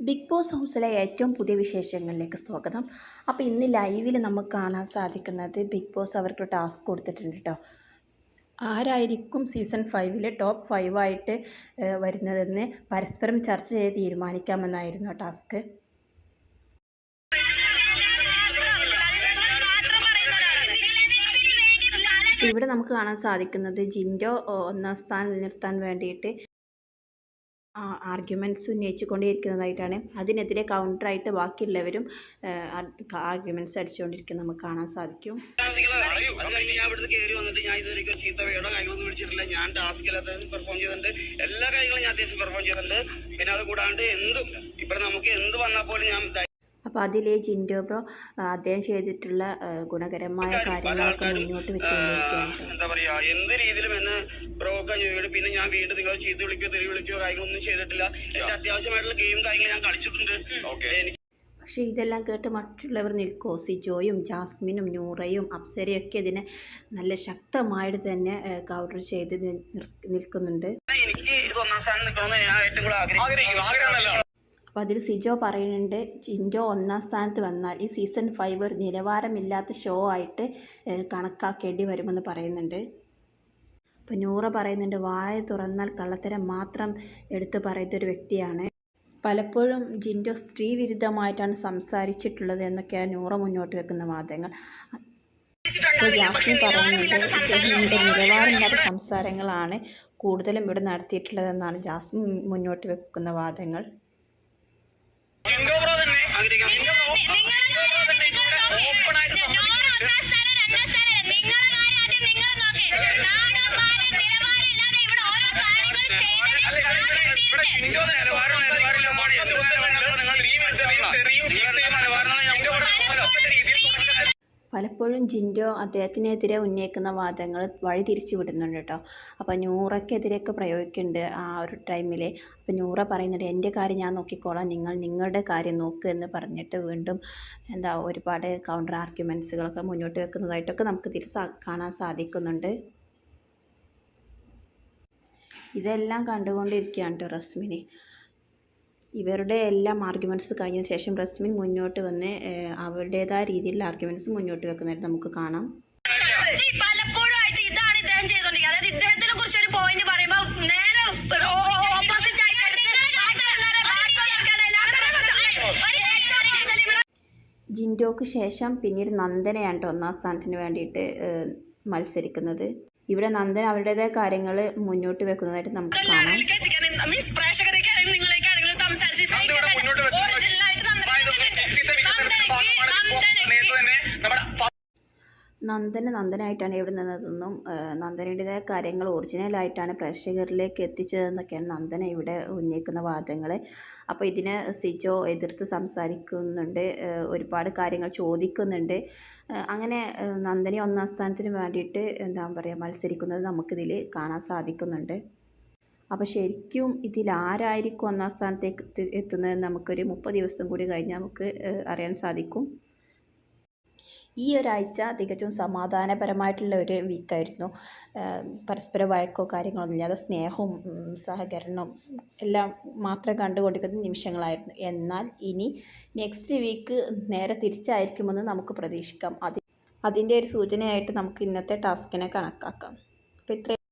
Big boss ഹൗസിലെ ഏറ്റവും പുതിയ വിശേഷങ്ങളിലേക്ക് സ്വാഗതം. അപ്പോൾ ഇന്ന് ലൈവിൽ നമുക്ക് കാണാൻ സാധിക്കുന്നത് ബിഗ് ബോസ് അവർക്ക് ടാസ്ക് കൊടുത്തിട്ടുണ്ട് കേട്ടോ ആരായിരിക്കും സീസൺ ഫൈവിലെ ടോപ്പ് ഫൈവായിട്ട് വരുന്നതെന്ന് പരസ്പരം ചർച്ച ചെയ്ത് തീരുമാനിക്കാമെന്നായിരുന്നു ടാസ്ക് ഇവിടെ നമുക്ക് കാണാൻ സാധിക്കുന്നത് ജിൻഡോ ഒന്നാം സ്ഥാനം നിലനിർത്താൻ വേണ്ടിയിട്ട് ആർഗ്യുമെന്റ്സ് ഉന്നയിച്ചുകൊണ്ടേയിരിക്കുന്നതായിട്ടാണ്. അതിനെതിരെ കൗണ്ടറായിട്ട് ബാക്കിയുള്ളവരും ആർഗ്യുമെന്റ്സ് അടിച്ചുകൊണ്ടിരിക്കുന്നത് നമുക്ക് കാണാൻ സാധിക്കും. ഞാൻ ഞാൻ കാര്യങ്ങളൊന്നും ഞാൻ പെർഫോം ചെയ്തിട്ടുണ്ട് എല്ലാ കാര്യങ്ങളും ഞാൻ അത്യാവശ്യം പെർഫോം ചെയ്തിട്ടുണ്ട് പിന്നെ അത്. കൂടാണ്ട് എന്തും ഇപ്പൊ നമുക്ക് എന്ത് വന്നാൽ പോലും ഞാൻ അപ്പോൾ അതിൽ ജിൻഡോ ബ്രോ അദ്ദേഹം ചെയ്തിട്ടുള്ള ഗുണകരമായ കാര്യങ്ങൾ കാര്യങ്ങളൊക്കെ മുന്നോട്ട് വെച്ചുകൊണ്ടിരിക്കുകയാണ്. എന്താ പറയാ എന്ത് രീതിയിലും എന്നെ പ്രൊവോക്കാൻ ചെയ്തിട്ട് പിന്നെ ഞാൻ വീണ്ടും നിങ്ങൾ ചീത്ത വിളിക്കുകയോ തെറി വിളിക്കുകയോ കാര്യങ്ങളൊന്നും ചെയ്തിട്ടില്ല. എന്റെ അത്യാവശ്യമായിട്ടുള്ള ഗെയിം കാര്യങ്ങൾ ഞാൻ കളിച്ചിട്ടുണ്ട്. എനിക്ക് പക്ഷേ ഇതെല്ലാം കേട്ട് മറ്റുള്ളവർ നിൽക്കോ? സിജോയും ജാസ്മിനും നൂറയും അപ്സരയും ഒക്കെ ഇതിനെ നല്ല ശക്തമായിട്ട് തന്നെ കൗണ്ടർ ചെയ്ത് നിൽക്കുന്നുണ്ട്. എനിക്ക് ഇത് ഒന്നാം സ്ഥാനം നിൽക്കണമെന്ന് ഞാൻ ഏറ്റവും കൂടുതൽ ആഗ്രഹിക്കുന്നു. അപ്പോൾ അതിൽ സിജോ പറയുന്നുണ്ട് ജിൻഡോ ഒന്നാം സ്ഥാനത്ത് വന്നാൽ ഈ സീസൺ ഫൈവ് ഒരു നിലവാരമില്ലാത്ത ഷോ ആയിട്ട് കണക്കാക്കേണ്ടി വരുമെന്ന് പറയുന്നുണ്ട്. അപ്പോൾ നൂറ പറയുന്നുണ്ട് വായ തുറന്നാൽ കള്ളത്തരം മാത്രം എടുത്തു പറയുന്ന ഒരു വ്യക്തിയാണ്. പലപ്പോഴും ജിൻഡോ സ്ത്രീ വിരുദ്ധമായിട്ടാണ് സംസാരിച്ചിട്ടുള്ളത് എന്നൊക്കെയാണ് നൂറ മുന്നോട്ട് വെക്കുന്ന വാദങ്ങൾ. ജാസ്മിൻ നിലവാരമില്ലാത്ത സംസാരങ്ങളാണ് കൂടുതലും ഇവിടെ നടത്തിയിട്ടുള്ളതെന്നാണ് ജാസ്മിൻ മുന്നോട്ട് വെക്കുന്ന വാദങ്ങൾ. ജിൻഡോ ബ്രോ തന്നെ ആഗ്രഹിക്കണം ഇവിടെ ജിൻഡോ നിലവാരം നിലവാരമാണ് നിങ്ങൾ തെറിയും ചീത്തയും നിലവാരം രീതിയിൽ തുടങ്ങുന്നത് പലപ്പോഴും ജിൻഡോ അദ്ദേഹത്തിനെതിരെ ഉന്നയിക്കുന്ന വാദങ്ങൾ വഴി തിരിച്ചു വിടുന്നുണ്ട് കേട്ടോ. അപ്പോൾ നൂറയ്ക്കെതിരെയൊക്കെ പ്രയോഗിക്കുന്നുണ്ട് ആ ഒരു ടൈമിൽ അപ്പോൾ നൂറ പറയുന്നുണ്ട് എന്റെ കാര്യം ഞാൻ നോക്കിക്കോളാം. നിങ്ങൾ നിങ്ങളുടെ കാര്യം നോക്കുക എന്ന് പറഞ്ഞിട്ട് വീണ്ടും എന്താ ഒരുപാട് കൗണ്ടർ ആർഗ്യുമെൻസുകളൊക്കെ മുന്നോട്ട് വെക്കുന്നതായിട്ടൊക്കെ നമുക്ക് ഇതിൽ കാണാൻ സാധിക്കുന്നുണ്ട്. ഇതെല്ലാം കണ്ടുകൊണ്ടിരിക്കുകയാണ് കേട്ടോ റസ്മിന്. ഇവരുടെ എല്ലാം ആർഗ്യുമെന്റ്സ് കഴിഞ്ഞതിന് ശേഷം റസ്മിൻ മുന്നോട്ട് വന്ന് അവരുടേതായ രീതിയിലുള്ള ആർഗ്യുമെന്റ്സ് മുന്നോട്ട് വെക്കുന്നതായിട്ട് നമുക്ക് കാണാം. പലപ്പോഴായിട്ട് ഇതാണ് ഇദ്ദേഹം അതായത് ഇദ്ദേഹത്തിനെ കുറിച്ച് ഒരു പോയിന്റ് പറയുമ്പോൾ നേരെ ഓപ്പോസിറ്റ് ജിൻഡോക്ക് ശേഷം പിന്നീട് നന്ദനയാണ് ഒന്നാം സ്ഥാനത്തിന് വേണ്ടിയിട്ട് മത്സരിക്കുന്നത്. ഇവിടെ നന്ദൻ അവരുടേതായ കാര്യങ്ങൾ മുന്നോട്ട് വെക്കുന്നതായിട്ട് നമുക്ക് കാണാം. എല്ലാവരിലേക്ക് എത്തിക്കാൻ മീൻസ് പ്രേക്ഷകരേക്ക് ആണെങ്കിലും സംസാരിച്ച് fake ഇവിടെ നന്ദന നന്ദനായിട്ടാണ് ഇവിടെ നിന്നതെന്നും നന്ദനയുടേതായ കാര്യങ്ങൾ ഒറിജിനലായിട്ടാണ് പ്രേക്ഷകരിലേക്ക് എത്തിച്ചതെന്നൊക്കെയാണ് നന്ദന ഇവിടെ ഉന്നയിക്കുന്ന വാദങ്ങൾ അപ്പോൾ ഇതിനെ സിജോ എതിർത്ത് സംസാരിക്കുന്നുണ്ട് ഒരുപാട് കാര്യങ്ങൾ ചോദിക്കുന്നുണ്ട്. അങ്ങനെ നന്ദനെ ഒന്നാം സ്ഥാനത്തിന് വേണ്ടിയിട്ട് എന്താ പറയുക മത്സരിക്കുന്നത് നമുക്കിതിൽ കാണാൻ സാധിക്കുന്നുണ്ട്. അപ്പോൾ ശരിക്കും ഇതിൽ ആരായിരിക്കും ഒന്നാം സ്ഥാനത്തേക്ക് എത്തുന്നത് നമുക്കൊരു മുപ്പത് ദിവസം കൂടി കഴിഞ്ഞാൽ നമുക്ക് അറിയാൻ സാധിക്കും. ഈ ഒരാഴ്ച തികച്ചും സമാധാനപരമായിട്ടുള്ള ഒരു വീക്കായിരുന്നു. പരസ്പര വഴക്കോ കാര്യങ്ങളൊന്നും ഇല്ലാതെ സ്നേഹവും സഹകരണവും എല്ലാം മാത്രം കണ്ടുകൊണ്ടിരിക്കുന്ന നിമിഷങ്ങളായിരുന്നു. എന്നാൽ ഇനി നെക്സ്റ്റ് വീക്ക് നേരെ തിരിച്ചായിരിക്കുമെന്ന് നമുക്ക് പ്രതീക്ഷിക്കാം. അതി അതിന്റെ ഒരു സൂചനയായിട്ട് നമുക്ക് ഇന്നത്തെ ടാസ്കിനെ കണക്കാക്കാം. അപ്പോൾ ഇത്രയും